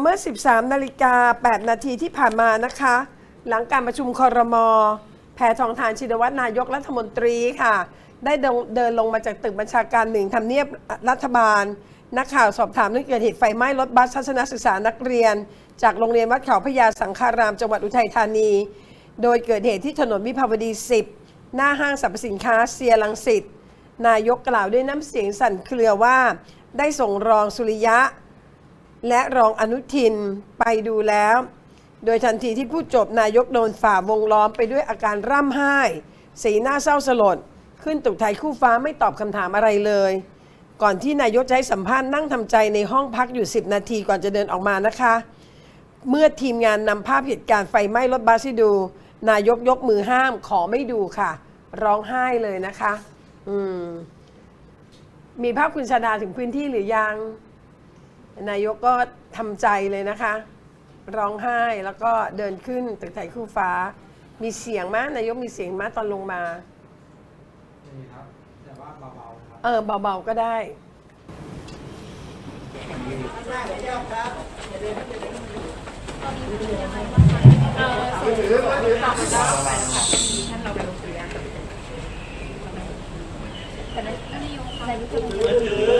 เมื่อ 13นาฬิกา8นาทีที่ผ่านมานะคะ หลังการประชุมคอรมอแพทองทานชินวัตรนายกรัฐมนตรีค่ะ ได้เดินเดินลงมาจากตึกบัญชาการหนึ่งทำเนียบรัฐบาล นักข่าวสอบถามเรื่องเกิดเหตุไฟไหม้รถบัสทัศนศึกษานักเรียน จากโรงเรียนวัดเขาพญาสังฆารามจังหวัดอุทัยธานี โดยเกิดเหตุที่ถนนวิภาวดี 10 หน้าห้างสรรพสินค้าเซียรังสิตนายกกล่าวด้วยน้ำเสียงสั่นเครือว่า ได้ส่งรองสุริยะ และรองอนุทินไปดูแล้ว โดยทันทีที่พูดจบนายกโดนฝ่าวงล้อมไปด้วยอาการร่ำไห้ สีหน้าเศร้าสลด ขึ้นตึกไทยคู่ฟ้าไม่ตอบคำถามอะไรเลย ก่อนที่นายกจะให้สัมภาษณ์นั่งทำใจในห้องพักอยู่ 10 นาทีก่อนจะเดินออกมานะคะ เมื่อทีมงานนำภาพเหตุการณ์ไฟไหม้รถบัสให้ดู นายกยกมือห้ามขอไม่ดูค่ะ ร้องไห้เลยนะคะ อืมมีภาพคุณชาดาถึงพื้นที่หรือยัง นายกก็ทำใจเลยนะคะ ร้องไห้แล้วก็เดินขึ้นตึกไทยคู่ฟ้า มีเสียงไหมนายกมีเสียงไหมตอนลงมามีครับแต่ว่าเบาๆครับเออเบาๆก็ได้แต่ในในยุคในยุค